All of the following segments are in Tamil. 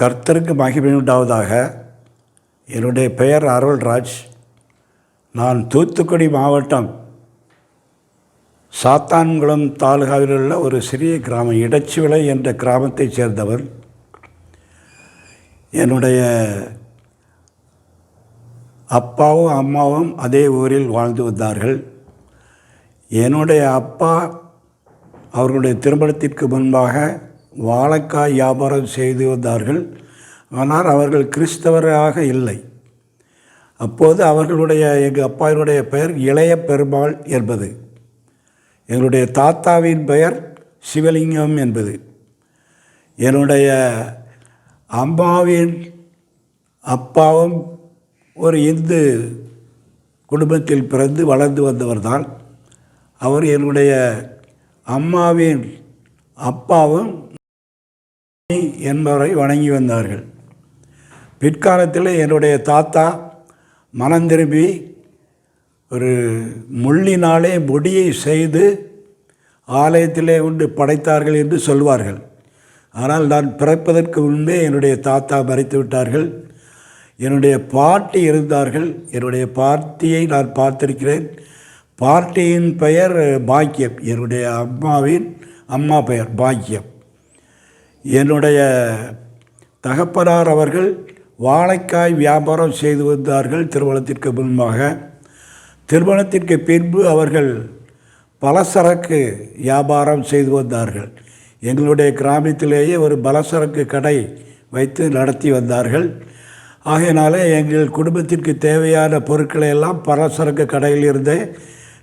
கர்த்தருக்கு மகிமை உண்டாவதாக என்னுடைய பெயர் அருள்ராஜ். நான் தூத்துக்குடி மாவட்டம் சாத்தான்குளம் தாலுகாவில் உள்ள ஒரு சிறிய கிராமம் இடச்சிவிளை என்ற கிராமத்தைச் சேர்ந்தவர். என்னுடைய அப்பாவும் அம்மாவும் அதே ஊரில் வாழ்ந்து வந்தார்கள். என்னுடைய அப்பா அவர்களுடைய திருமணத்திற்கு முன்பாக வாழைக்காய் வியாபாரம் செய்து வந்தார்கள். ஆனால் அவர்கள் கிறிஸ்தவராக இல்லை. அப்போது அவர்களுடைய எங்கள் அப்பாவினுடைய பெயர் இளைய பெருமாள் என்பது. எங்களுடைய தாத்தாவின் பெயர் சிவலிங்கம் என்பது. என்னுடைய அம்மாவின் அப்பாவும் ஒரு இந்து குடும்பத்தில் பிறந்து வளர்ந்து வந்தவர்தான். அவர் என்னுடைய அம்மாவின் அப்பாவும் என்பவரை வணங்கி வந்தார்கள். பிற்காலத்தில் என்னுடைய தாத்தா மனம் திரும்பி ஒரு முள்ளினாலே முடியை செய்து ஆலயத்திலே உண்டு படைத்தார்கள் என்று சொல்வார்கள். ஆனால் நான் பிறப்பதற்கு முன்பே என்னுடைய தாத்தா மறைத்து விட்டார்கள். என்னுடைய பாட்டி இருந்தார்கள். என்னுடைய பாட்டியை நான் பார்த்திருக்கிறேன். பாட்டியின் பெயர் பாக்கியம். என்னுடைய அம்மாவின் அம்மா பெயர் பாக்கியம். என்னுடைய தகப்பனார் அவர்கள் வாழைக்காய் வியாபாரம் செய்து வந்தார்கள் திருமணத்திற்கு முன்பாக. திருமணத்திற்கு பின்பு அவர்கள் பலசரக்கு வியாபாரம் செய்து வந்தார்கள். எங்களுடைய கிராமத்திலேயே ஒரு பலசரக்கு கடை வைத்து நடத்தி வந்தார்கள். ஆகையினாலே எங்கள் குடும்பத்திற்கு தேவையான பொருட்களை எல்லாம் பலசரக்கு கடையிலிருந்தே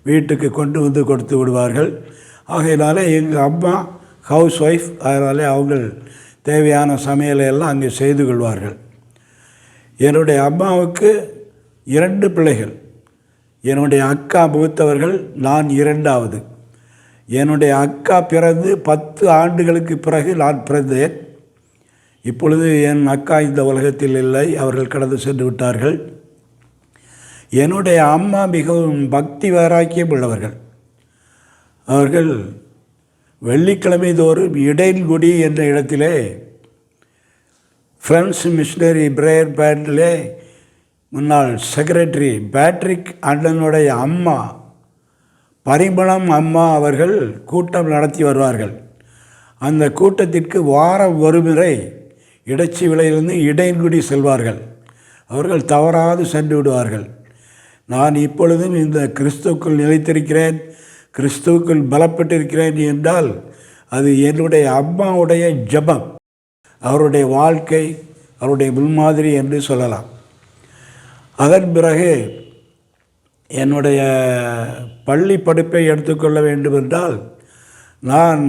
வீட்டுக்கு கொண்டு வந்து கொடுத்து விடுவார்கள். ஆகையினாலே எங்கள் அம்மா ஹவுஸ் ஒய்ஃப் அதனாலே அவர்கள் தேவையான சமையலை எல்லாம் அங்கே செய்து கொள்வார்கள். என்னுடைய அம்மாவுக்கு இரண்டு பிள்ளைகள். என்னுடைய அக்கா மூத்தவர்கள் நான் இரண்டாவது. என்னுடைய அக்கா பிறந்து பத்து ஆண்டுகளுக்கு பிறகு நான் பிறந்தேன். இப்பொழுது என் அக்கா இந்த உலகத்தில் இல்லை அவர்கள் கடந்து சென்று விட்டார்கள். என்னுடைய அம்மா மிகவும் பக்தி வைராக்கியம் உள்ளவர்கள். அவர்கள் வெள்ளிக்கிழமை தோறும் இடைன்குடி என்ற இடத்திலே ஃப்ரெண்ட்ஸ் மிஷினரி பிரேயர் பேண்டிலே முன்னாள் செக்ரட்டரி பேட்ரிக் அண்ணனுடைய அம்மா பரிமளம் அம்மா அவர்கள் கூட்டம் நடத்தி வருவார்கள். அந்த கூட்டத்திற்கு வாரம் ஒரு முறை இடைச்சி விலையிலிருந்து இடையன்குடி செல்வார்கள். அவர்கள் தவறாது சென்று விடுவார்கள். நான் இப்பொழுதும் இந்த கிறிஸ்துவுக்குள் நிலைத்திருக்கிறேன். கிறிஸ்துவுக்குள் பலப்பட்டிருக்கிறேன் என்றால் அது என்னுடைய அம்மாவுடைய ஜபம் அவருடைய வாழ்க்கை அவருடைய முன்மாதிரி என்று சொல்லலாம். அதன் பிறகு என்னுடைய பள்ளி படிப்பை எடுத்துக்கொள்ள வேண்டுமென்றால் நான்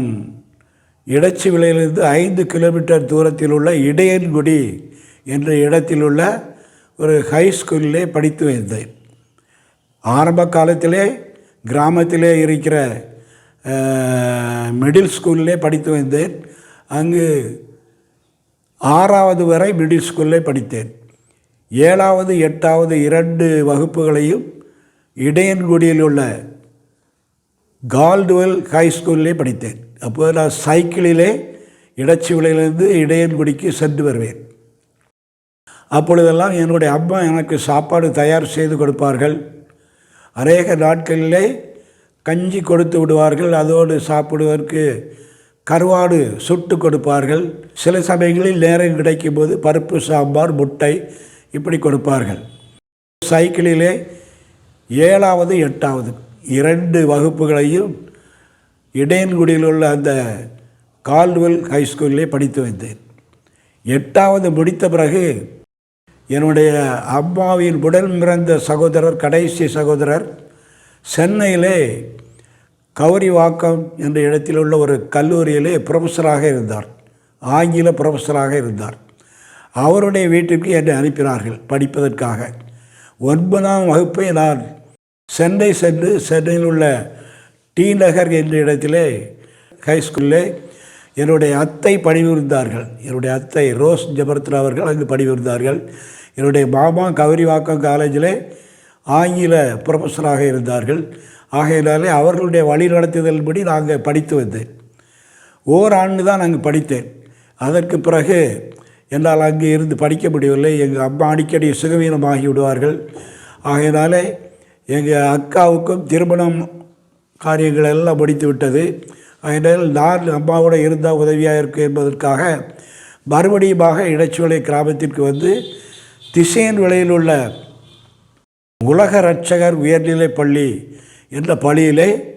இடச்சி விலையிலிருந்து ஐந்து கிலோமீட்டர் தூரத்தில் உள்ள இடையன்குடி என்ற இடத்தில் உள்ள ஒரு ஹைஸ்கூலிலே படித்து வந்தேன். ஆரம்ப காலத்திலே கிராமத்திலே இருக்கிற மிடில் ஸ்கூல்லே படித்து வந்தேன். அங்கு ஆறாவது வரை மிடில் ஸ்கூல்லே படித்தேன். ஏழாவது எட்டாவது இரண்டு வகுப்புகளையும் இடையன்குடியில் உள்ள கால்டுவெல் ஹை ஸ்கூல்லே படித்தேன். அப்போது நான் சைக்கிளிலே இடச்சிவிலையிலிருந்து இடையன்குடிக்கு சென்று வருவேன். அப்பொழுதெல்லாம் என்னுடைய அம்மா எனக்கு சாப்பாடு தயார் செய்து கொடுப்பார்கள். அநேக நாட்களிலே கஞ்சி கொடுத்து விடுவார்கள் அதோடு சாப்பிடுவதற்கு கருவாடு சுட்டு கொடுப்பார்கள். சில சமயங்களில் நேரம் கிடைக்கும்போது பருப்பு சாம்பார் முட்டை இப்படி கொடுப்பார்கள். சைக்கிளிலே ஏழாவது எட்டாவது இரண்டு வகுப்புகளையும் இடையன்குடியில் உள்ள அந்த கால்வெல் ஹைஸ்கூலிலே படித்து வந்தேன். எட்டாவது முடித்த பிறகு என்னுடைய அம்மாவின் உடல் பிறந்த சகோதரர் கடைசி சகோதரர் சென்னையிலே கௌரிவாக்கம் என்ற இடத்தில் உள்ள ஒரு கல்லூரியிலே ப்ரொஃபஸராக இருந்தார். ஆங்கில ப்ரொஃபஸராக இருந்தார். அவருடைய வீட்டிற்கு என்னை அனுப்பினார்கள் படிப்பதற்காக. ஒன்பதாம் வகுப்பை நான் சென்னை சென்று சென்னையில் உள்ள டி நகர் என்ற இடத்திலே ஹைஸ்கூலில் என்னுடைய அத்தை பணிபுரிந்தார்கள். என்னுடைய அத்தை ரோஸ் ஜபர்த்ரா அவர்கள் அங்கு பணிபுரிந்தார்கள். என்னுடைய மாமா கௌரிவாக்கம் காலேஜில் ஆங்கில ப்ரொஃபஸராக இருந்தார்கள். ஆகையினாலே அவர்களுடைய வழி நடத்துதல்படி நாங்கள் படித்து வந்தேன். ஓராண்டு தான் நாங்கள் படித்தேன். அதற்கு பிறகு என்னால் அங்கே இருந்து படிக்க முடியவில்லை. எங்கள் அம்மா அடிக்கடி சுகவீனமாகி விடுவார்கள். ஆகையினாலே எங்கள் அக்காவுக்கும் திருமணம் காரியங்கள் எல்லாம் முடித்து விட்டது. அதனால் நான் அம்மாவோட இருந்தால் உதவியாக இருக்கும் என்பதற்காக மறுபடியுமாக இடைச்சுவலை கிராமத்திற்கு வந்து திசையன் விலையில் உள்ள உலக ரட்சகர் உயர்நிலைப் பள்ளி என்ற பள்ளியிலே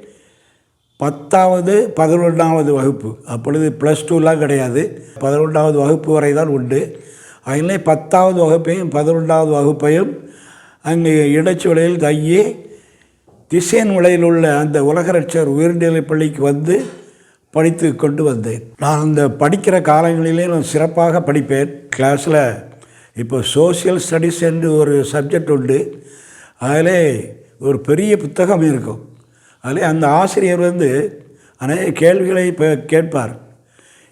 பத்தாவது பதினொன்றாவது வகுப்பு. அப்பொழுது ப்ளஸ் டூலாம் கிடையாது. பதினொன்றாவது வகுப்பு வரை தான் உண்டு. அதிலே பத்தாவது வகுப்பையும் பதினொன்றாவது வகுப்பையும் அங்கே இடைச்சுவலையில் தங்கி திசையன் விலையில் உள்ள அந்த உலகரட்சர் உயர்நிலைப் பள்ளிக்கு வந்து படித்து கொண்டு வந்தேன். நான் அந்த படிக்கிற காலங்களிலே நான் சிறப்பாக படிப்பேன். கிளாஸில் இப்போ சோஷியல் ஸ்டடீஸ் என்று ஒரு சப்ஜெக்ட் உண்டு. அதிலே ஒரு பெரிய புத்தகம் இருக்கும். அதிலே அந்த ஆசிரியர் வந்து அநேக கேள்விகளை இப்போ கேட்பார்.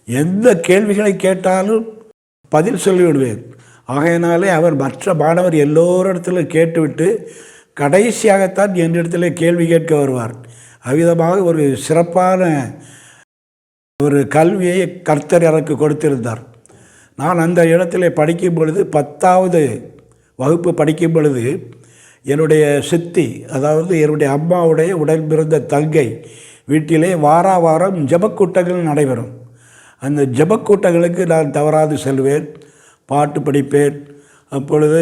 எந்த கேள்விகளை கேட்டாலும் பதில் சொல்லிவிடுவேன். ஆகையினாலே அவர் மற்ற மாணவர் எல்லோரிடத்துல கேட்டுவிட்டு கடைசியாகத்தான் என்னிடத்தில் கேள்வி கேட்க வருவார். அவ்விதமாக ஒரு சிறப்பான ஒரு கல்வியை கர்த்தர் எனக்கு கொடுத்திருந்தார். நான் அந்த இடத்துல படிக்கும் பொழுது பத்தாவது வகுப்பு படிக்கும் பொழுது என்னுடைய சித்தி அதாவது என்னுடைய அம்மாவுடைய உடன் பிறந்த தங்கை வீட்டிலே வார வாரம் ஜபக்கூட்டங்கள் நடைபெறும். அந்த ஜபக்கூட்டங்களுக்கு நான் தவறாது செல்வேன் பாட்டு படிப்பேன். அப்பொழுது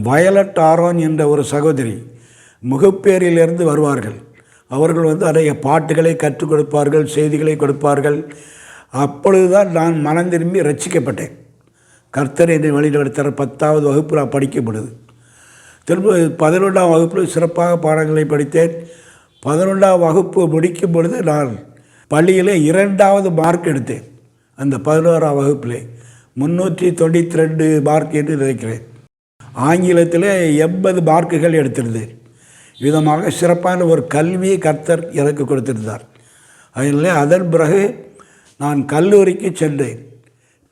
வயலட் ஆரோன் என்ற ஒரு சகோதரி முகப்பேரிலிருந்து வருவார்கள். அவர்கள் வந்து நிறைய பாட்டுகளை கற்றுக் கொடுப்பார்கள் செய்திகளை கொடுப்பார்கள். அப்பொழுதுதான் நான் மனம் திரும்பி ரட்சிக்கப்பட்டேன் கர்த்தர் என்னை வழிநடத்துகிற பத்தாவது வகுப்பு நான் படிக்கும் திரும்ப பதினொன்றாம் வகுப்பில் சிறப்பாக பாடங்களை படித்தேன். பதினொன்றாம் வகுப்பு முடிக்கும் பொழுது நான் பள்ளியில் இரண்டாவது மார்க் எடுத்தேன். அந்த பதினோராம் வகுப்பில் முந்நூற்றி தொண்ணூற்றி ரெண்டு மார்க் என்று நினைக்கிறேன். ஆங்கிலத்தில் எண்பது மார்க்குகள் எடுத்திருந்தேன். விதமாக சிறப்பான ஒரு கல்வியை கர்த்தர் எனக்கு கொடுத்திருந்தார். அதில் அதன் பிறகு நான் கல்லூரிக்கு சென்றேன்.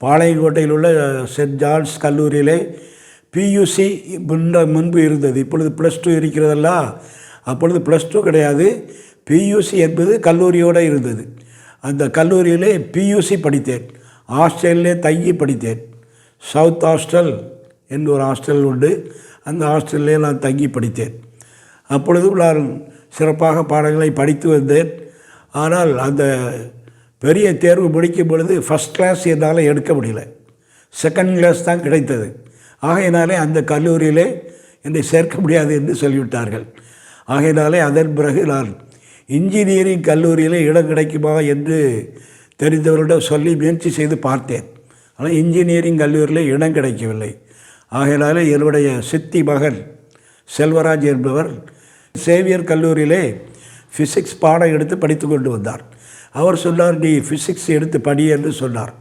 பாளையங்கோட்டையில் உள்ள சென்ட் ஜான்ஸ் கல்லூரியிலே பியூசி முன்ன முன்பு இருந்தது. இப்பொழுது ப்ளஸ் டூ இருக்கிறதல்ல? அப்பொழுது ப்ளஸ் டூ கிடையாது. பியூசி என்பது கல்லூரியோடு இருந்தது. அந்த கல்லூரியிலே பியூசி படித்தேன். ஹாஸ்டலிலே தங்கி படித்தேன். சவுத் ஹாஸ்டல் என்று ஒரு ஹாஸ்டல் உண்டு. அந்த ஹாஸ்டல்லே நான் தங்கி படித்தேன். அப்பொழுதும் நான் சிறப்பாக பாடங்களை படித்து வந்தேன். ஆனால் அந்த பெரிய தேர்வு முடிக்கும் பொழுது ஃபஸ்ட் கிளாஸ் என்னால் எடுக்க முடியல. செகண்ட் கிளாஸ் தான் கிடைத்தது. ஆகையினாலே அந்த கல்லூரியிலே என்னை சேர்க்க முடியாது என்று சொல்லிவிட்டார்கள். ஆகையினாலே அதன் பிறகு நான் இன்ஜினியரிங் கல்லூரியிலே இடம் கிடைக்குமா என்று தெரிந்தவர்களிடம் சொல்லி முயற்சி செய்து பார்த்தேன். ஆனால் இன்ஜினியரிங் கல்லூரியில் இடம் கிடைக்கவில்லை. ஆகையினாலே என்னுடைய சித்தி மகன் செல்வராஜ் என்பவர் சேவியர் கல்லூரியிலே ஃபிசிக்ஸ் பாடம் எடுத்து படித்து கொண்டு வந்தார். அவர் சொன்னார் நீ ஃபிசிக்ஸ் எடுத்து படி என்று சொன்னார்.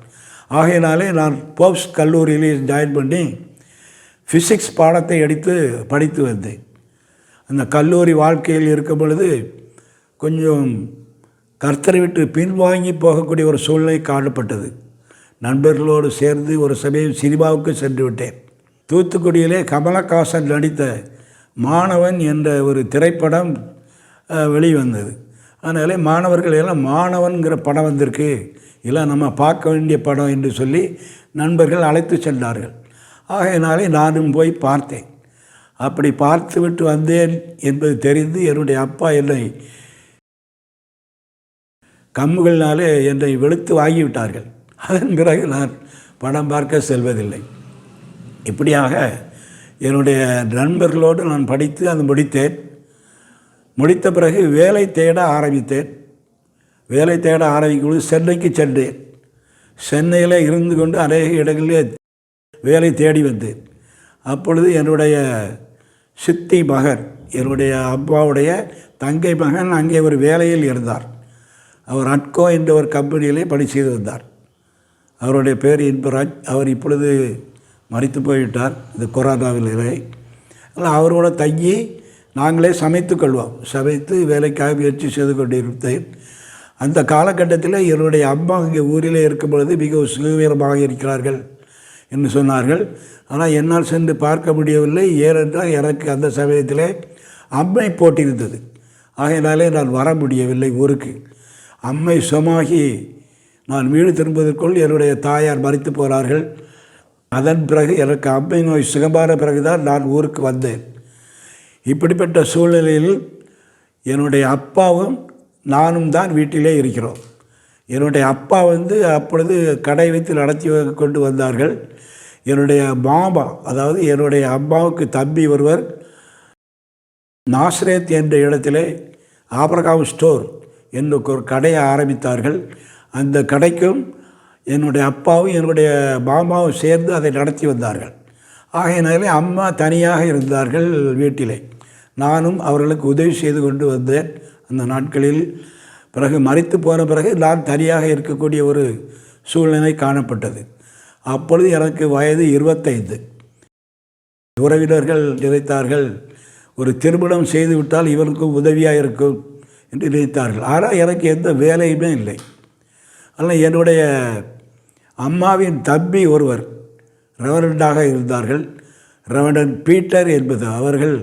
ஆகையினாலே நான் போப்ஸ் கல்லூரியிலே ஜாயின் பண்ணி ஃபிசிக்ஸ் பாடத்தை எடுத்து படித்து வந்தேன். அந்த கல்லூரி வாழ்க்கையில் இருக்கும் பொழுது கொஞ்சம் கர்த்தரை விட்டு பின்வாங்கி போகக்கூடிய ஒரு சூழ்நிலை காணப்பட்டது. நண்பர்களோடு சேர்ந்து ஒரு சமயம் சினிமாவுக்கு சென்று விட்டேன். தூத்துக்குடியிலே கமலஹாசன் நடித்த மாணவன் என்ற ஒரு திரைப்படம் வெளிவந்தது. அதனால் மாணவர்கள் எல்லாம் மாணவன்கிற படம் வந்திருக்கு. எல்லாம் நம்ம பார்க்க வேண்டிய படம் என்று சொல்லி நண்பர்கள் அழைத்து சென்றார்கள். ஆகையினாலே நானும் போய் பார்த்தேன். அப்படி பார்த்துவிட்டு வந்தேன் என்பது தெரிந்து என்னுடைய அப்பா என்னை கம்புகளினாலே என்னை வெளுத்து வாங்கிவிட்டார்கள். அதன் பிறகு நான் படம் பார்க்க செல்வதில்லை. இப்படியாக என்னுடைய நண்பர்களோடு நான் படித்து அது முடித்தேன். முடித்த பிறகு வேலை தேட ஆரம்பித்தேன். வேலை தேட ஆரம்பிக்கும் பொழுது சென்னைக்கு சென்றேன். சென்னையில் இருந்து கொண்டு அநேக இடங்களிலே வேலை தேடி வந்தேன். அப்பொழுது என்னுடைய சித்தி மகன் என்னுடைய அப்பாவுடைய தங்கை மகன் அங்கே ஒரு வேலையில் இருந்தார். அவர் அட்கோ என்ற ஒரு கம்பெனியிலே பணி செய்து வந்தார். அவருடைய பேர் இன்பராஜ் அவர் இப்பொழுது மறித்து போய்விட்டார். இந்த கொரோனாவிலே. அவரோட தங்கி நாங்களே சமைத்து கொள்வோம். சமைத்து வேலைக்காக முயற்சி செய்து கொண்டிருந்தேன். அந்த காலகட்டத்தில் என்னுடைய அம்மா இங்கே ஊரிலே இருக்கும் பொழுது மிகவும் சுகவீரமாக இருக்கிறார்கள் என்று சொன்னார்கள். ஆனால் என்னால் சென்று பார்க்க முடியவில்லை. ஏனென்றால் எனக்கு அந்த சமயத்தில் அம்மை போட்டிருந்தது. ஆகையினாலே நான் வர முடியவில்லை ஊருக்கு. அம்மை சுமாகி நான் வீடு திரும்புவதற்குள் என்னுடைய தாயார் மறித்து போகிறார்கள் அதன் பிறகு எனக்கு அம்மை நோய் சுகமான பிறகுதான் நான் ஊருக்கு வந்தேன். இப்படிப்பட்ட சூழ்நிலையில் என்னுடைய அப்பாவும் நானும் தான் வீட்டிலே இருக்கிறோம். என்னுடைய அப்பா வந்து அப்பொழுது கடை வைத்து நடத்தி கொண்டு வந்தார்கள். என்னுடைய மாமா அதாவது என்னுடைய அம்மாவுக்கு தம்பி ஒருவர் நாஸ்ரேத் என்ற இடத்திலே ஆபரகாம் ஸ்டோர் என்று ஒரு கடையை ஆரம்பித்தார்கள். அந்த கடைக்கும் என்னுடைய அப்பாவும் என்னுடைய மாமாவும் சேர்ந்து அதை நடத்தி வந்தார்கள். ஆகையினாலே அம்மா தனியாக இருந்தார்கள் வீட்டிலே. நானும் அவர்களுக்கு உதவி செய்து கொண்டு வந்தேன். அந்த நாட்களில் பிறகு மறைத்து போன பிறகு நான் தனியாக இருக்கக்கூடிய ஒரு சூழ்நிலை காணப்பட்டது. அப்பொழுது எனக்கு வயது இருபத்தைந்து. உறவினர்கள் நினைத்தார்கள் ஒரு திருமணம் செய்துவிட்டால் இவனுக்கும் உதவியாக இருக்கும் என்று நினைத்தார்கள். ஆனால் எனக்கு எந்த வேலையுமே இல்லை. ஆனால் என்னுடைய அம்மாவின் தம்பி ஒருவர் ரெவரண்டாக இருந்தார்கள். ரெவரண்ட் பீட்டர் என்பது அவர்கள்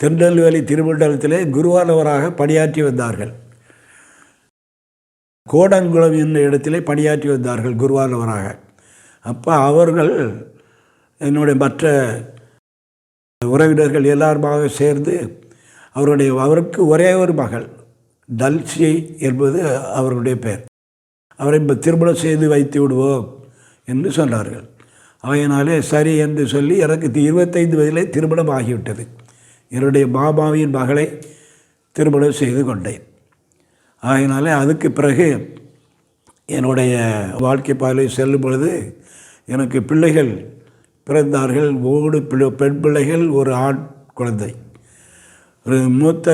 திருநெல்வேலி திருமண்டலத்திலே குருவானவராக பணியாற்றி வந்தார்கள். கோடங்குளம் என்ற இடத்திலே பணியாற்றி வந்தார்கள் குருவானவராக. அப்போ அவர்கள் என்னுடைய மற்ற உறவினர்கள் எல்லாருமாக சேர்ந்து அவருடைய அவருக்கு ஒரே ஒரு மகள் டல்சி என்பது அவருடைய பெயர். அவரை இப்போ திருமணம் செய்து வைத்து விடுவோம் என்று சொன்னார்கள். அவையினாலே சரி என்று சொல்லி எனக்கு இருபத்தைந்து வயதிலே திருமணம் ஆகிவிட்டது. என்னுடைய பாபாவின் மகளை திருமணம் செய்து கொண்டேன். ஆகினாலே அதுக்கு பிறகு என்னுடைய வாழ்க்கை பாதையில் செல்லும் பொழுது எனக்கு பிள்ளைகள் பிறந்தார்கள். ஓடு பிள்ளை பெண் பிள்ளைகள் ஒரு ஆண் குழந்தை. ஒரு மூத்த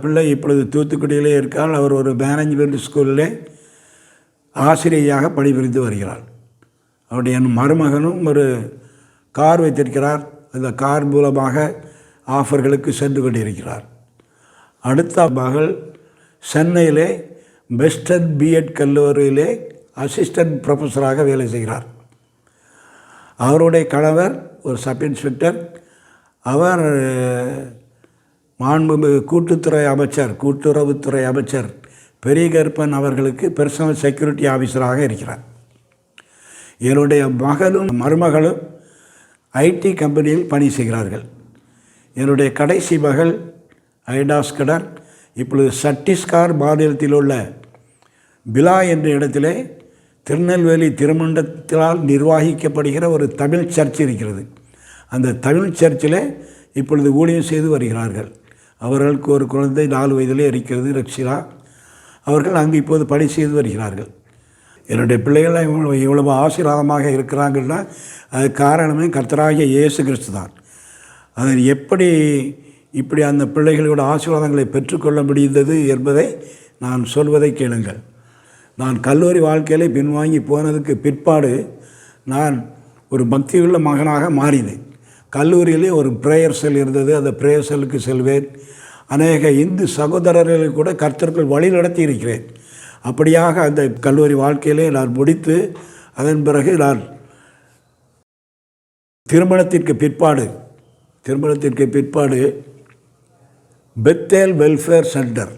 பிள்ளை இப்பொழுது தூத்துக்குடியிலே இருக்கால் அவர் ஒரு மேனேஜ்மெண்ட் ஸ்கூலில் ஆசிரியையாக பணிபுரிந்து வருகிறார். அவருடைய என் மருமகனும் ஒரு கார் வைத்திருக்கிறார். அந்த கார் மூலமாக ஆஃபர்களுக்கு சென்று கொண்டிருக்கிறார். அடுத்த மகள் சென்னையிலே பெஸ்டன் பிஎட் கல்லூரியிலே அசிஸ்டன்ட் ப்ரொஃபஸராக வேலை செய்கிறார். அவருடைய கணவர் ஒரு சப் இன்ஸ்பெக்டர் அவர் மாண்புமிகு கூட்டுத்துறை அமைச்சர் கூட்டுறவுத்துறை அமைச்சர் பெரியகற்பன் அவர்களுக்கு பர்சனல் செக்யூரிட்டி ஆஃபீஸராக இருக்கிறார். என்னுடைய மகளும் மருமகளும் ஐடி கம்பெனியில் பணி செய்கிறார்கள். என்னுடைய கடைசி மகள் ஐடாஸ்கடர் இப்பொழுது சட்டீஸ்கார் மாநிலத்தில் உள்ள பிலா என்ற இடத்திலே திருநெல்வேலி திருமண்டத்தினால் நிர்வகிக்கப்படுகிற ஒரு தமிழ் சர்ச் இருக்கிறது. அந்த தமிழ் சர்ச்சில் இப்பொழுது ஊழியம் செய்து வருகிறார்கள். அவர்களுக்கு ஒரு குழந்தை நாலு வயதிலே இருக்கிறது ரக்ஷிரா அவர்கள் அங்கு இப்போது பணி செய்து வருகிறார்கள். என்னுடைய பிள்ளைகள் இவ்வளவு ஆசீர்வாதமாக இருக்கிறாங்கன்னா அது காரணமே கர்த்தராகிய இயேசு கிறிஸ்து தான். அதை எப்படி இப்படி அந்த பிள்ளைகளோட ஆசீர்வாதங்களை பெற்றுக்கொள்ள முடிந்தது என்பதை நான் சொல்வதை கேளுங்கள். நான் கல்லூரி வாழ்க்கையிலே பின்வாங்கி போனதுக்கு பிற்பாடு நான் ஒரு பக்தியுள்ள மகனாக மாறினேன். கல்லூரியிலே ஒரு ப்ரேயர் செல் இருந்தது. அந்த ப்ரேயர் செல்லுக்கு செல்வேன். அநேக இந்து சகோதரர்களை கூட கர்த்தர்கள் வழி நடத்தி இருக்கிறேன். அப்படியாக அந்த கல்லூரி வாழ்க்கையிலே நான் முடித்து அதன் பிறகு நான் திருமணத்திற்கு பிற்பாடு திருமணத்திற்கு பிற்பாடு பெத்தேல் வெல்ஃபேர் சென்டர்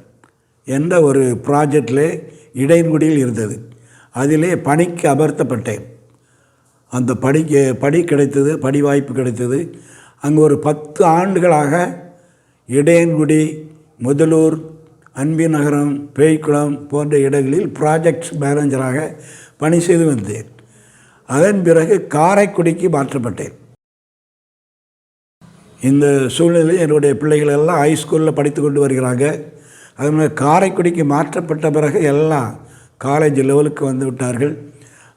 என்ற ஒரு ப்ராஜெக்டில் இடைங்குடியில் இருந்தது. அதிலே பணிக்கு அமர்த்தப்பட்டேன். அந்த பணிக்கு படி கிடைத்தது படி வாய்ப்பு கிடைத்தது. அங்கே ஒரு பத்து ஆண்டுகளாக இடையன்குடி முதலூர் அன்பி நகரம் பேய்க்குளம் போன்ற இடங்களில் ப்ராஜெக்ட்ஸ் மேனேஜராக பணி செய்து வந்தேன். அதன் பிறகு காரைக்குடிக்கு மாற்றப்பட்டேன். இந்த சூழ்நிலையில் என்னுடைய பிள்ளைகள் எல்லாம் ஹைஸ்கூலில் படித்து கொண்டு வருகிறாங்க. அதனால் காரைக்குடிக்கு மாற்றப்பட்ட பிறகு எல்லாம் காலேஜ் லெவலுக்கு வந்து விட்டார்கள்.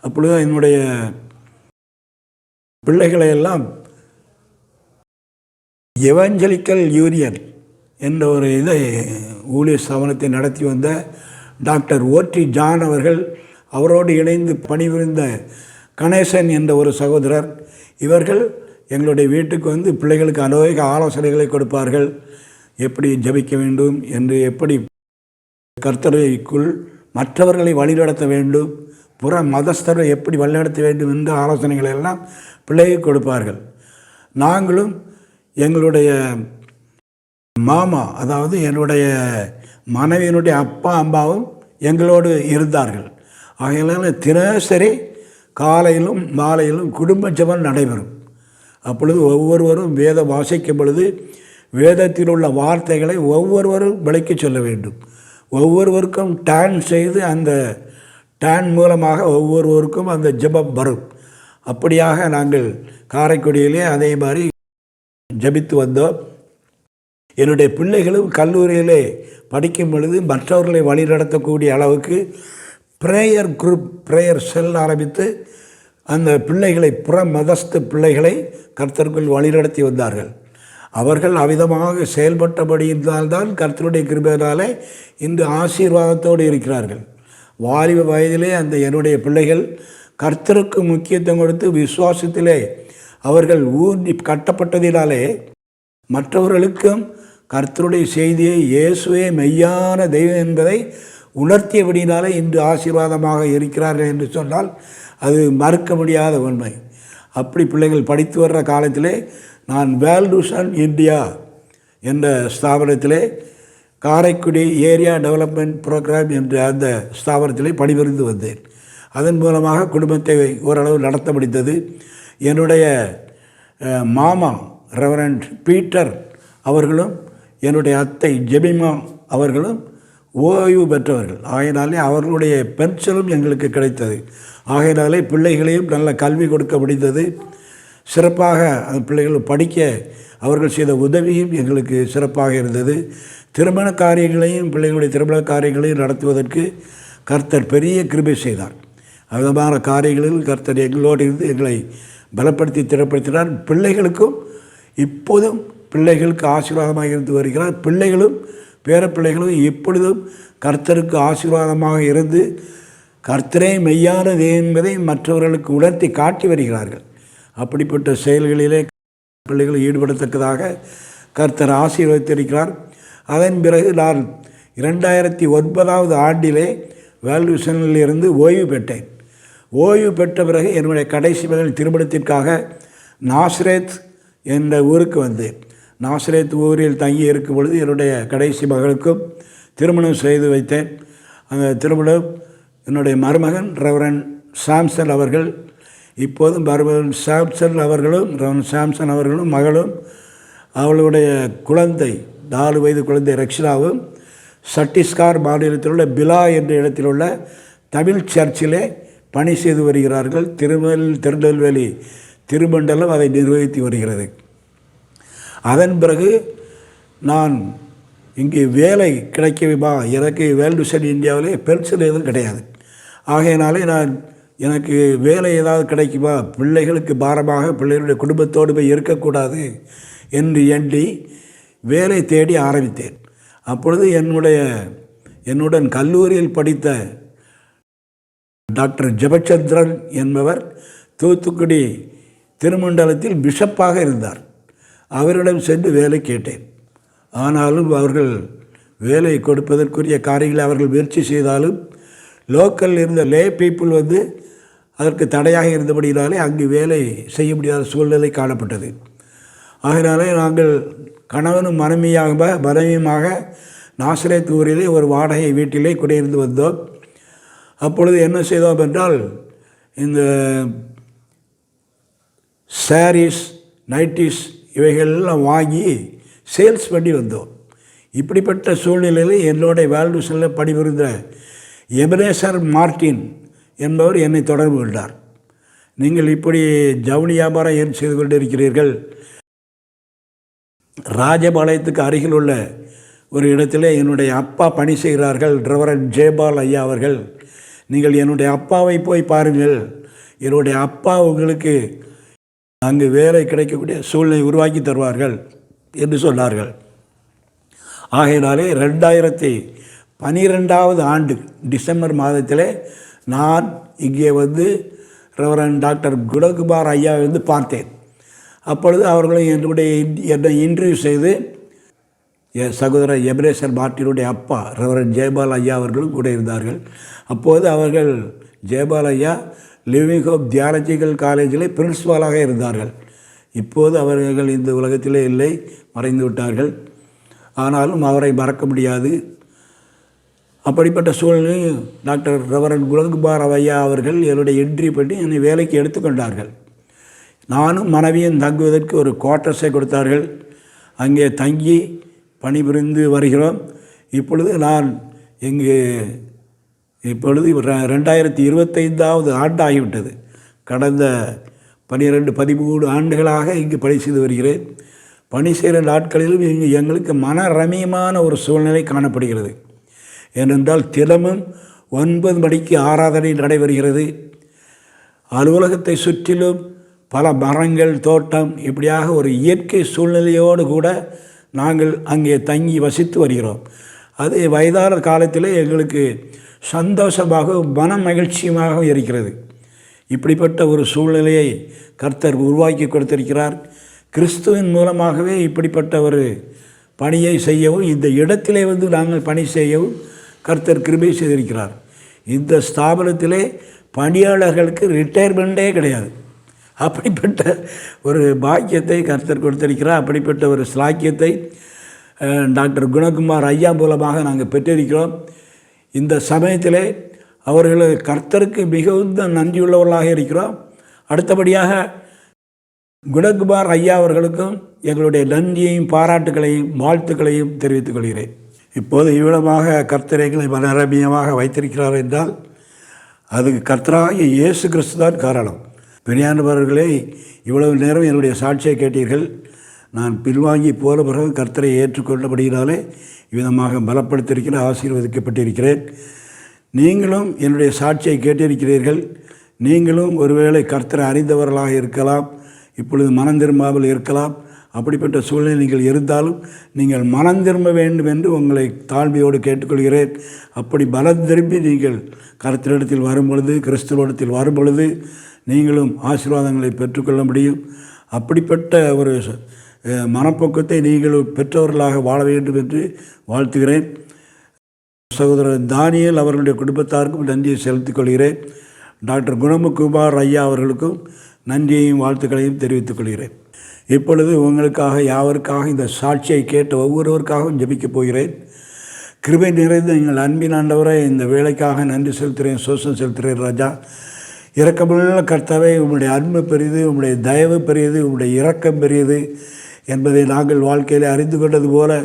அப்பொழுது என்னுடைய பிள்ளைகளை எல்லாம் எவஞ்சலிக்கல் யூனியன் என்ற ஒரு இதை ஊழிய ஸ்தாபனத்தை நடத்தி வந்த டாக்டர் ஓட்டி ஜான் அவர்கள் அவரோடு இணைந்து பணிபுரிந்த கணேசன் என்ற ஒரு சகோதரர் இவர்கள் எங்களுடைய வீட்டுக்கு வந்து பிள்ளைகளுக்கு அநேக ஆலோசனைகளை கொடுப்பார்கள். எப்படி ஜபிக்க வேண்டும் என்று எப்படி கர்த்தரைக்குள் மற்றவர்களை வழிநடத்த வேண்டும் புற மதஸ்தரை எப்படி வழிநடத்த வேண்டும் என்ற ஆலோசனைகளை எல்லாம் பிள்ளைக்கு கொடுப்பார்கள். நாங்களும் எங்களுடைய மாமா அதாவது என்னுடைய மனைவியினுடைய அப்பா அம்மாவும் எங்களோடு இருந்தார்கள். ஆகையினால தினசரி காலையிலும் மாலையிலும் குடும்ப ஜபம் நடைபெறும். அப்பொழுது ஒவ்வொருவரும் வேதம் வாசிக்கும் பொழுது வேதத்தில் உள்ள வார்த்தைகளை ஒவ்வொருவரும் விளக்கி சொல்ல வேண்டும். ஒவ்வொருவருக்கும் டேன் செய்து அந்த டேன் மூலமாக ஒவ்வொருவருக்கும் அந்த ஜெபம் வரும். அப்படியாக நாங்கள் காரைக்குடியிலே அதே மாதிரி ஜபித்து வந்தோம். என்னுடைய பிள்ளைகளும் கல்லூரியிலே படிக்கும் பொழுது மற்றவர்களை வழிநடத்தக்கூடிய அளவுக்கு ப்ரேயர் குரூப் ப்ரேயர் செல் ஆரம்பித்து அந்த பிள்ளைகளை புற மதஸ்து பிள்ளைகளை கர்த்தருக்குள் வழிநடத்தி வந்தார்கள். அவர்கள் அவிதமாக செயல்பட்டபடியினால்தான் கர்த்தருடைய கிருபையினாலே இன்று ஆசீர்வாதத்தோடு இருக்கிறார்கள். வாலிப வயதிலே அந்த என்னுடைய பிள்ளைகள் கர்த்தருக்கு முக்கியத்துவம் கொடுத்து விசுவாசத்திலே அவர்கள் ஊன்றி கட்டப்பட்டதினாலே மற்றவர்களுக்கும் கர்த்தருடைய செய்தியை இயேசுவே மெய்யான தெய்வம் என்பதை உணர்த்தியபடினாலே இன்று ஆசீர்வாதமாக இருக்கிறார்கள் என்று சொன்னால் அது மறுக்க முடியாத உண்மை. அப்படி பிள்ளைகள் படித்து வர்ற காலத்திலே நான் வேல்டூஷன் இந்தியா என்ற ஸ்தாபனத்திலே காரைக்குடி ஏரியா டெவலப்மெண்ட் ப்ரோக்ராம் என்ற அந்த ஸ்தாபனத்திலே பணிபுரிந்து வந்தேன். அதன் மூலமாக குடும்பத்தை ஓரளவு நடத்த முடிந்தது. என்னுடைய மாமா ரெவரண்ட் பீட்டர் அவர்களும் என்னுடைய அத்தை ஜெபிமா அவர்களும் ஓய்வு பெற்றவர்கள். ஆகையினாலே அவர்களுடைய பென்ஷனும் எங்களுக்கு கிடைத்தது. ஆகையினாலே பிள்ளைகளையும் நல்ல கல்வி கொடுக்க முடிந்தது. சிறப்பாக அந்த பிள்ளைகள் படிக்க அவர்கள் செய்த உதவியும் எங்களுக்கு சிறப்பாக இருந்தது. திருமண காரியங்களையும் பிள்ளைகளுடைய திருமண காரியங்களையும் நடத்துவதற்கு கர்த்தர் பெரிய கிருபை செய்தார். விதமான காரியங்களில் கர்த்தர் எங்களோடு இருந்து எங்களை பலப்படுத்தி திறப்படுத்தினார். பிள்ளைகளுக்கும் இப்போதும் பிள்ளைகளுக்கு ஆசீர்வாதமாக இருந்து வருகிறார். பிள்ளைகளும் பேரப்பிள்ளைகளும் எப்பொழுதும் கர்த்தருக்கு ஆசீர்வாதமாக இருந்து கர்த்தரே மெய்யானது என்பதை மற்றவர்களுக்கு உணர்த்தி காட்டி வருகிறார்கள். அப்படிப்பட்ட செயல்களிலே பிள்ளைகள் ஈடுபடத்தக்கதாக கர்த்தர் ஆசீர்வதித்திருக்கிறார். அதன் பிறகு நான் இரண்டாயிரத்தி ஒன்பதாவது ஆண்டிலே வேல்டு இருந்து ஓய்வு பெற்றேன். ஓய்வு பெற்ற பிறகு என்னுடைய கடைசி மகன் திருமணத்திற்காக நாஸ்ரேத் என்ற ஊருக்கு வந்தேன். நாஸ்ரேத் ஊரில் தங்கி இருக்கும் பொழுது என்னுடைய கடைசி மகளுக்கும் திருமணம் செய்து வைத்தேன். அந்த திருமணம் என்னுடைய மருமகன் ரெவரன் சாம்சன் அவர்கள் இப்போதும் மருமகன் சாம்சன் அவர்களும் ரெவரன் சாம்சன் அவர்களும் மகளும் அவளுடைய குழந்தை நாலு வயது குழந்தை ரக்ஷனாவும் சட்டீஸ்கார் மாநிலத்தில் உள்ள பிலா என்ற இடத்தில் உள்ள தமிழ் சர்ச்சிலே பணி செய்து வருகிறார்கள். திருநெல் திருநெல்வேலி திருமண்டலம் அதை நிர்வகித்து வருகிறது. அதன் பிறகு நான் இங்கே வேலை கிடைக்கவுமா எனக்கு வேல்டுசன் இந்தியாவிலே பென்ஷன் எதுவும் கிடையாது. ஆகையினாலே நான் எனக்கு வேலை ஏதாவது கிடைக்குமா பிள்ளைகளுக்கு பாரமாக பிள்ளைகளுடைய குடும்பத்தோடு போய் இருக்கக்கூடாது என்று எண்ணி வேலை தேடி ஆரம்பித்தேன். அப்பொழுது என்னுடைய என்னுடன் கல்லூரியில் படித்த டாக்டர் ஜெபச்சந்திரன் என்பவர் தூத்துக்குடி திருமண்டலத்தில் பிஷப்பாக இருந்தார். அவரிடம் சென்று வேலை கேட்டேன். ஆனாலும் அவர்கள் வேலை கொடுப்பதற்குரிய காரியங்களை அவர்கள் முயற்சி செய்தாலும் லோக்கலில் இருந்த லே பீப்புள் வந்து அதற்கு தடையாக இருந்தபடியினாலே அங்கு வேலை செய்ய முடியாத சூழ்நிலை காணப்பட்டது. ஆகையினாலே நாங்கள் கணவனும் மனைவியாக மனைவியுமாக நாசரேத் ஊரிலே ஒரு வாடகை வீட்டிலே குடியிருந்து வந்தோம். அப்பொழுது என்ன செய்தோம் என்றால் இந்த சாரீஸ் நைட்டிஸ் இவைகளெல்லாம் வாங்கி சேல்ஸ் பண்ணி வந்தோம். இப்படிப்பட்ட சூழ்நிலையில் என்னுடைய வேல்யூஸில் பணிபுரிந்த எபனேசர் மார்டின் என்பவர் என்னை தொடர்பு கொண்டார். நீங்கள் இப்படி ஜவுளி வியாபாரம் ஏன் செய்து கொண்டிருக்கிறீர்கள்? ராஜபாளையத்துக்கு அருகில் உள்ள ஒரு இடத்திலே என்னுடைய அப்பா பணி செய்கிறார்கள். ட்ரவரன் ஜெயபால் ஐயா அவர்கள் நீங்கள் என்னுடைய அப்பாவை போய் பாருங்கள். என்னுடைய அப்பா உங்களுக்கு அங்கு வேலை கிடைக்கக்கூடிய சூழ்நிலை உருவாக்கி தருவார்கள் என்று சொன்னார்கள். ஆகையினாலே ரெண்டாயிரத்தி பனிரெண்டாவது ஆண்டு டிசம்பர் மாதத்திலே நான் இங்கே வந்து ரெவரன் டாக்டர் குடகுபார் ஐயாவை வந்து பார்த்தேன். அப்பொழுது அவர்களை என்னுடைய என்னை இன்டர்வியூ செய்து என் சகோதரர் எபரேசர் மார்ட்டினுடைய அப்பா ரெவரன் ஜெயபால் ஐயா அவர்களும் கூட இருந்தார்கள். அப்போது அவர்கள் ஜெயபால் ஐயா லிவிங் ஹோப் தியாலஜிக்கல் காலேஜில் பிரின்ஸ்பாலாக இருந்தார்கள். இப்போது அவர்கள் இந்த உலகத்திலே இல்லை மறைந்து விட்டார்கள். ஆனாலும் அவரை மறக்க முடியாது. அப்படிப்பட்ட சூழ்நிலையில் டாக்டர் ரவரன் குலகுமார் ஐயா அவர்கள் என்னுடைய என்ட்ரி பண்ணி என்னை வேலைக்கு எடுத்துக்கொண்டார்கள் நானும் மனைவியும் தங்குவதற்கு ஒரு குவார்ட்டர்ஸை கொடுத்தார்கள். அங்கே தங்கி பணிபுரிந்து வருகிறோம். இப்பொழுது நான் இங்கு இப்பொழுது ரெண்டாயிரத்தி இருபத்தைந்தாவது ஆண்டாகிவிட்டது. கடந்த பன்னிரெண்டு பதிமூணு ஆண்டுகளாக இங்கு பணி செய்து வருகிறேன். பணி செய்கிற நாட்களிலும் இங்கு எங்களுக்கு மன ரமியமான ஒரு சூழ்நிலை காணப்படுகிறது. ஏனென்றால் தினமும் ஒன்பது மணிக்கு ஆராதனை நடைபெறுகிறது. அலுவலகத்தை சுற்றிலும் பல மரங்கள் தோட்டம் இப்படியாக ஒரு இயற்கை சூழ்நிலையோடு கூட நாங்கள் அங்கே தங்கி வசித்து வருகிறோம். அது வயதான காலத்தில் எங்களுக்கு சந்தோஷமாகவும் மன மகிழ்ச்சியுமாக இருக்கிறது. இப்படிப்பட்ட ஒரு சூழ்நிலையை கர்த்தர் உருவாக்கி கொடுத்திருக்கிறார். கிறிஸ்துவின் மூலமாகவே இப்படிப்பட்ட ஒரு பணியை செய்யவும் இந்த இடத்திலே வந்து நாங்கள் பணி செய்யவும் கர்த்தர் கிருபை செய்திருக்கிறார். இந்த ஸ்தாபனத்திலே பணியாளர்களுக்கு ரிட்டையர்மெண்ட்டே கிடையாது. அப்படிப்பட்ட ஒரு பாக்கியத்தை கர்த்தர் கொடுத்திருக்கிறார். அப்படிப்பட்ட ஒரு ஸ்லாக்கியத்தை டாக்டர் குணகுமார் ஐயா மூலமாக நாங்கள் பெற்றிருக்கிறோம். இந்த சமயத்திலே அவர்களது கர்த்தருக்கு மிகுந்த நன்றியுள்ளவர்களாக இருக்கிறோம். அடுத்தபடியாக குணகுமார் ஐயா அவர்களுக்கும் எங்களுடைய நன்றியையும் பாராட்டுகளையும் வாழ்த்துக்களையும் தெரிவித்துக் கொள்கிறேன். இப்போது இவ்விடமாக கர்த்தர் எங்களை மனரமியமாக வைத்திருக்கிறார் என்றால் அதுக்கு கர்த்தராகிய இயேசு கிறிஸ்து தான் காரணம் பெரியானவர்களே இவ்வளவு நேரம் என்னுடைய சாட்சியை கேட்டீர்கள். நான் பின்வாங்கி போன பிறகு கர்த்தரை ஏற்றுக்கொண்டபடியினாலே விதமாக பலப்படுத்தியிருக்கிற ஆசீர்வதிக்கப்பட்டிருக்கிறேன். நீங்களும் என்னுடைய சாட்சியை கேட்டிருக்கிறீர்கள். நீங்களும் ஒருவேளை கர்த்தரை அறிந்தவர்களாக இருக்கலாம் இப்பொழுது மனம் திரும்பாமல் இருக்கலாம். அப்படிப்பட்ட சூழ்நிலை நீங்கள் இருந்தாலும் நீங்கள் மனம் திரும்ப வேண்டும் என்று உங்களை தாழ்மையோடு கேட்டுக்கொள்கிறேன். அப்படி பலம் திரும்பி நீங்கள் கருத்திடத்தில் வரும்பொழுது பொழுது வரும்பொழுது வரும் பொழுது நீங்களும் ஆசீர்வாதங்களை பெற்றுக்கொள்ள முடியும். அப்படிப்பட்ட ஒரு மனப்போக்கத்தை நீங்கள் பெற்றவர்களாக வாழ வேண்டும் என்று வாழ்த்துகிறேன். சகோதரர் தானியல் அவர்களுடைய குடும்பத்தாருக்கும் நன்றியை செலுத்திக் கொள்கிறேன். டாக்டர் குணமுகுமார் ஐயா அவர்களுக்கும் நன்றியையும் வாழ்த்துக்களையும் தெரிவித்துக் கொள்கிறேன். இப்பொழுது உங்களுக்காக யாவருக்காக இந்த சாட்சியை கேட்ட ஒவ்வொருவருக்காகவும் ஜபிக்கப் போகிறேன். கிருபை நிறைந்த எங்கள் அன்பின் ஆண்டவரை இந்த வேலைக்காக நன்றி செலுத்துகிறேன் சோசம் செலுத்துகிறேன் ராஜா. இறக்கமுள்ள கர்த்தாவே உங்களுடைய அன்பு பெரியது உங்களுடைய தயவு பெரியது உங்களுடைய இரக்கம் பெரியது. என்பதை நாங்கள் வாழ்க்கையில் அறிந்து கொண்டது போல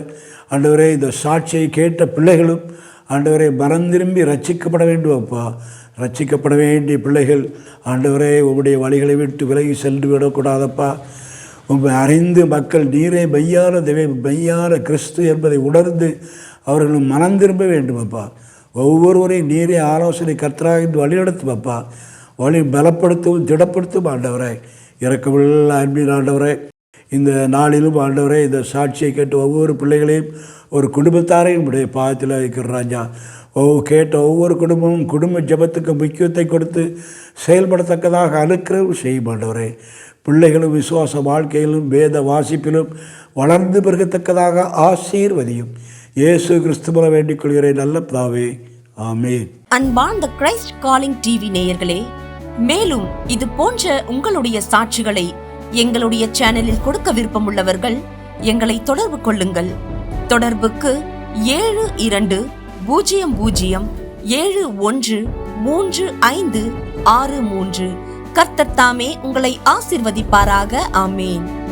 ஆண்டவரே இந்த சாட்சியை கேட்ட பிள்ளைகளும் ஆண்டவரே மறந்திரும்பி ரட்சிக்கப்பட வேண்டும் அப்பா. ரட்சிக்கப்பட வேண்டிய பிள்ளைகள் ஆண்டவரே உங்களுடைய வழிகளை விட்டு விலகி சென்று விடக்கூடாதப்பா. உங்கள் அறிந்து மக்கள் நீரே மெய்யான திவை மெய்யான கிறிஸ்து என்பதை உணர்ந்து அவர்களும் மனம் திரும்ப வேண்டும் அப்பா. ஒவ்வொருவரையும் நீரே ஆலோசனை கர்த்தராக என்று வழிநடத்தும் அப்பா. வழி பலப்படுத்தவும் திடப்படுத்தும் ஆண்டவரை. இறக்கமுள்ள அன்பின் ஆண்டவரை. இந்த நாளிலும் ஆண்டவரே இந்த சாட்சியை கேட்டு ஒவ்வொரு பிள்ளைகளையும் ஒரு குடும்பத்தாரையும் உடைய பாதத்தில் வைக்கிற ராஜா ஓ கேட்ட ஒவ்வொரு குடும்பமும் குடும்ப ஜெபத்துக்கு முக்கியத்தை கொடுத்து செயல்படத்தக்கதாக அனுக்கிரகம் செய்யும் ஆண்டவரே. பிள்ளைகளும் விசுவாச வாழ்க்கையிலும் வேத வாசிப்பிலும் வளர்ந்து பெருகத்தக்கதாக ஆசீர்வதியும். இயேசு கிறிஸ்துவ வேண்டிக் கொள்கிறேன் நல்ல பிதாவே. ஆமே அன்பார்ந்த கிரைஸ்ட் காலிங் டிவி நேயர்களே மேலும் இது போன்ற உங்களுடைய சாட்சிகளை எங்களுடைய சேனலில் கொடுக்க விருப்பமுள்ளவர்கள் எங்களை தொடர்பு கொள்ளுங்கள். தொடர்புக்கு ஏழு இரண்டு பூஜ்ஜியம் பூஜ்ஜியம் ஏழு ஒன்று மூன்று ஐந்து ஆறு மூன்று. கர்த்தத்தாமே உங்களை ஆசிர்வதிப்பாராக. ஆமேன்.